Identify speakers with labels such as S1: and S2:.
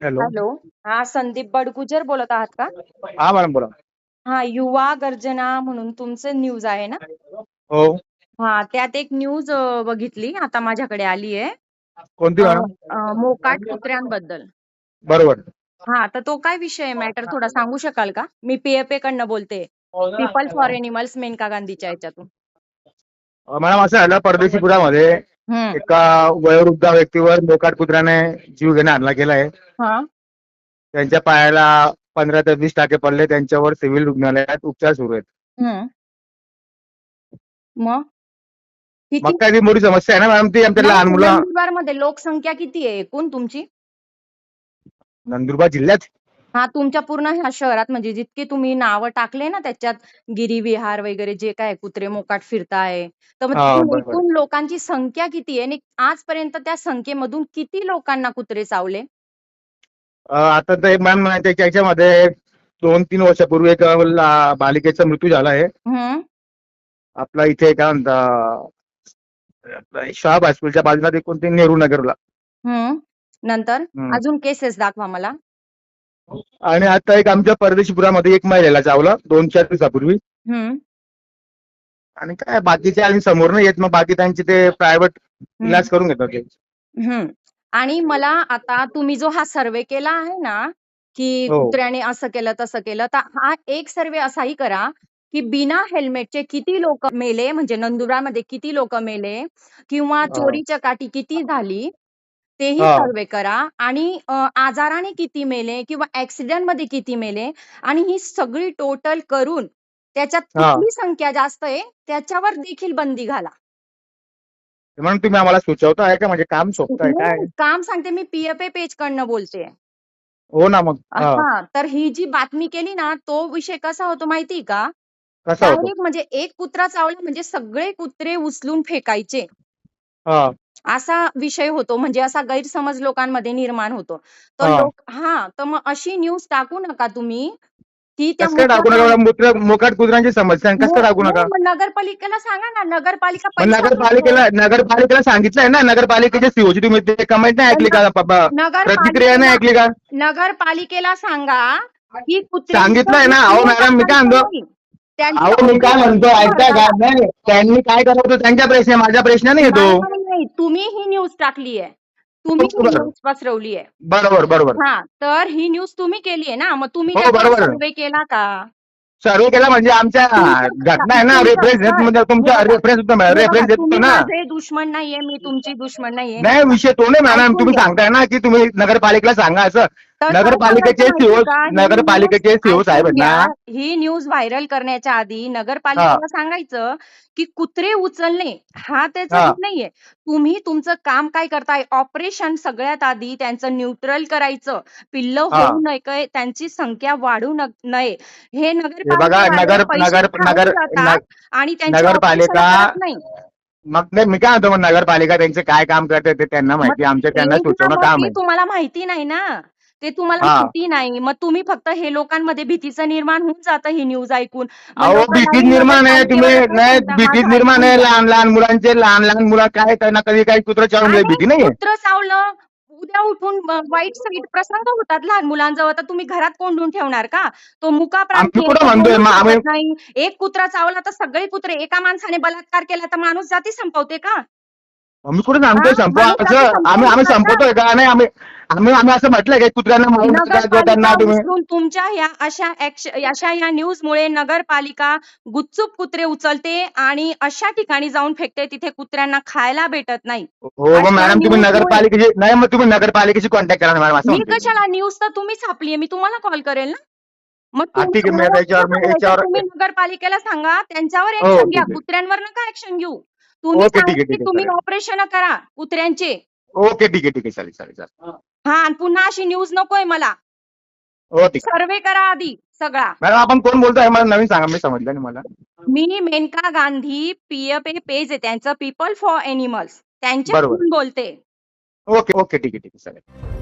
S1: Hello.
S2: Hello. हा संदीप बडगुजर बोलत आहात का?
S1: हा मॅडम बोला.
S2: हा युवा गर्जना म्हणून तुमचं न्यूज आहे ना?
S1: हो.
S2: हा त्यात एक न्यूज बघितली आता माझ्याकडे आली आहे.
S1: कोणती मॅडम?
S2: मोकाट कुत्र्यांबद्दल.
S1: बरोबर.
S2: हा तर तो काय विषय मॅटर थोडा सांगू शकाल का? मी पीएफए कडनं बोलते. पीपल फॉर एनिमल्स मेनका गांधीच्या याच्यातून
S1: अं, मॅडम असं झालं परदेशीपुरामध्ये
S2: हम्म
S1: एका वयोवृद्ध व्यक्तीवर मोकाट कुत्र्याने जीव घेणे हल्ला केलाय
S2: हा.
S1: त्यांच्या पायाला पंधरा ते वीस टाके पडले त्यांच्यावर सिव्हिल रुग्णालयात उपचार सुरू आहेत.
S2: हम्म. मग? किती?
S1: मग काय ती मोठी समस्या आहे ना मॅडम ती? आमच्या लहान मुलं
S2: नंदुरबारमध्ये लोकसंख्या किती आहे एकूण तुमची?
S1: नंदुरबार जिल्ह्यात?
S2: हा तुमच्या पूर्ण ह्या शहरात म्हणजे जितके तुम्ही नावं टाकले ना त्याच्यात गिरीविहार वगैरे जे काय कुत्रे मोकाट फिरताय. तर मग
S1: हा,
S2: तिथून
S1: बरोबर.
S2: एकूण लोकांची संख्या किती आहे? आणि आजपर्यंत त्या संख्येमधून किती लोकांना कुत्रे चावले?
S1: अं, आता ते मॅम त्याच्या याच्यामध्ये दोन तीन वर्षापूर्वी एक ला- बालिकेचा मृत्यू झाला आहे.
S2: हम्म.
S1: आपला इथे काय म्हणता आपलं शहाब हायस्कूलच्या बाजूला ते कोणते नेहरू नगरला.
S2: हम्म. नंतर?
S1: हम्म.
S2: अजून केसेस दाखवा मला.
S1: आणि आता एक आमच्या परदेशीपुरामध्ये एक महिलेला चावलं दोन चार दिवसापूर्वी. आणि काय बाकीचे आणि समोर नाही येत मग बाकी त्यांचे ते प्रायव्हेट इलाज करून घेतात ते.
S2: हम्म. आणि मला आता तुम्ही जो हा सर्वे केला आहे ना की
S1: हो.
S2: कुत्र्याने असं केलं तसं केलं तर हा एक सर्वे असाही करा की बिना हेल्मेटचे किती लोक मेले म्हणजे नंदुरबारमध्ये किती लोक मेले किंवा
S1: हा.
S2: चोरीच्या काठी किती झाली तेही
S1: हा.
S2: सर्वे करा. आणि आजाराने किती मेले किंवा ऍक्सिडेंटमध्ये किती मेले आणि ही सगळी टोटल करून त्याच्यात
S1: हा.
S2: कुठली संख्या जास्त आहे त्याच्यावर देखील बंदी घाला.
S1: म्हणून तुम्ही आम्हाला सुचवताय का? म्हणजे काम सोपताय काय?
S2: नाही, काम सांगते मी. पीएफए पेज कडनं बोलते.
S1: हो ना मग. हा.
S2: हा तर ही जी बातमी केली ना तो विषय कसा होतो माहिती का?
S1: कसा
S2: म्हणजे एक कुत्रा चावला म्हणजे सगळे कुत्रे उचलून फेकायचे.
S1: हा
S2: असा विषय होतो म्हणजे असा गैरसमज लोकांमध्ये निर्माण होतो. तर
S1: हा.
S2: लोक हा तर मग अशी न्यूज टाकू नका तुम्ही की त्या
S1: कसं काय टाकू मूत्र कुत्र्यांची समस्या कसं काय टाकू नका?
S2: मग नगरपालिकेला सांगा ना नगरपालिका पैसा
S1: नगरपालिकेला नगरपालिकेला सांगितलंय ना नगरपालिकेचे सीओची तुम्ही ते कमेंट नाही ऐकली का बाबा? प्रतिक्रिया नाही ऐकली का?
S2: नगरपालिकेला सांगा की कुत्रे
S1: सांगितलंय ना, अहो मॅडम, मी काय म्हणतो? अहो मी काय म्हणतो ऐकताय का? नाही त्यांनी काय करावं होतं त्यांच्या प्रश्न आहे, माझा प्रश्न नाही येतो.
S2: नाही, तुम्ही ही न्यूज टाकली आहे तुम्ही ही
S1: बरोबर.
S2: न्यूज पसरवली आहे
S1: बरोबर बरोबर.
S2: हा तर ही न्यूज तुम्ही केली आहे ना मग तुम्ही
S1: हो,
S2: त्याचा
S1: बरोबर.
S2: सर्वे केला का?
S1: सर्व केला म्हणजे आमच्या घटना आहे ना रेफरन्स म्हणजे तुमच्या रेफरन्स रेफरन्स देतो
S2: तुम्ही
S1: ना.
S2: माझे दुश्मन नाहीये मी तुमची दुश्मन नाहीये.
S1: नाही विषय तो नाही मॅडम.
S2: ऐकून
S1: तुम्ही
S2: घ्या.
S1: सांगताय ना की तुम्ही नगरपालिकेला सांगा असं. नगरपालिकेचे सीओ?
S2: ही
S1: नगरपालिकेचे
S2: news
S1: सीओ साहेब आहेत
S2: ऐकून
S1: ना
S2: घ्या. ही न्यूज व्हायरल करण्याच्या आधी नगरपालिकेला सांगायचं की कुत्रे उचलणे हा त्याचा नाहीये. तुम्ही तुमचं काम काय करताय? ऑपरेशन सगळ्यात आधी त्यांचं न्यूट्रल करायचं. पिल्ल. होऊ नये काय, त्यांची संख्या वाढू नये. हे
S1: हे बघा
S2: नगरपालिकेवाले
S1: नगर
S2: पैसे
S1: नगर
S2: खाऊन
S1: नगर
S2: जातात
S1: नग-
S2: आणि त्यांची
S1: नगरपालिका मग नाही मी काय म्हणतो मग नगरपालिका त्यांचे काय काम करते ते त्यांना माहिती आमच्या त्यांना सुचवणं काम आहे.
S2: तुम्हाला माहिती नाही ना. ते तुम्हाला
S1: हा.
S2: माहिती नाही. मग तुम्ही फक्त हे लोकांमध्ये भीतीचं निर्माण होऊन जातं ही न्यूज ऐकून. मग
S1: अहो निर्माण आहे. तुम्ही नाही
S2: सांगता, माझं
S1: निर्माण आहे.
S2: ऐकून.
S1: लहान लहान मुलांचे लहान लहान मुलं काय त्यांना कधी काही कुत्र चावून
S2: आणि
S1: भीती नाही
S2: कुत्रं चावलं उद्या उठून ब- वाईट साईड प्रसंग होतात लहान मुलांजवळ. तर तुम्ही घरात कोंडून ठेवणार का? तो मुका प्राणी
S1: आम्ही
S2: आहे,
S1: कुठं
S2: तो
S1: म्हणतोय,
S2: बोलू
S1: मग आम्ही-
S2: शकत नाही. एक कुत्रा चावला तर सगळे कुत्रे एका माणसाने बलात्कार केला तर माणूस जाती संपवते का?
S1: आम्ही कुठे सांगतोय
S2: हा,
S1: संपवा असं आम्ही आम्ही
S2: संपवू
S1: संपवतोय का नाही आम्ही आम्ही आम्ही असं म्हटलंय की कुत्र्यांना मारून त्यांना तुम्ही
S2: उचलून तुमच्या ह्या अशा ऍक्श- अशा या न्यूजमुळे नगरपालिका गुपचूप कुत्रे उचलते आणि अशा ठिकाणी जाऊन फेकते तिथे कुत्र्यांना खायला भेटत नाही
S1: हो मग
S2: अशा
S1: मॅडम तुम्ही नगरपालिकेची नाही मग तुम्ही नगरपालिकेची कॉन्टॅक्ट करा ना मॅडम असं
S2: मी
S1: म्हणतोय.
S2: कशाला न्यूज तर तुम्ही छापलीये मी तुम्हाला कॉल करेल ना मग
S1: हा,
S2: तुम्ही-
S1: ठीक आहे, मी
S2: तुम्हाला
S1: याच्यावर- मी
S2: काय करायचं?
S1: याच्यावर-
S2: तुम्ही नगरपालिकेला सांगा त्यांच्यावर
S1: हो,
S2: ऍक्शन
S1: ठीक
S2: घ्या
S1: आहे.
S2: कुत्र्यांवर नका ऍक्शन घेऊ तुम्ही
S1: ओके, ठीक
S2: सांगा
S1: आहे,
S2: की
S1: ठीक आहे,
S2: तुम्ही
S1: चालेल.
S2: ऑपरेशन करा कुत्र्यांचे.
S1: ओके ठीक आहे ठीक आहे चालेल चालेल चालेल.
S2: हा आणि पुन्हा अशी न्यूज नकोय मला.
S1: हो ठीक आहे
S2: सर्वे करा आधी सगळा.
S1: मॅडम आपण कोण बोलतोय मला नवीन सांगा मी समजलं नाही मला.
S2: मी मेनका गांधी पीएफए पेज आहे त्यांचं पीपल फॉर एनिमल्स
S1: बरोबर.
S2: त्यांच्याकडून बोलते?
S1: ओके ओके ठीक आहे ठीक आहे चालेल.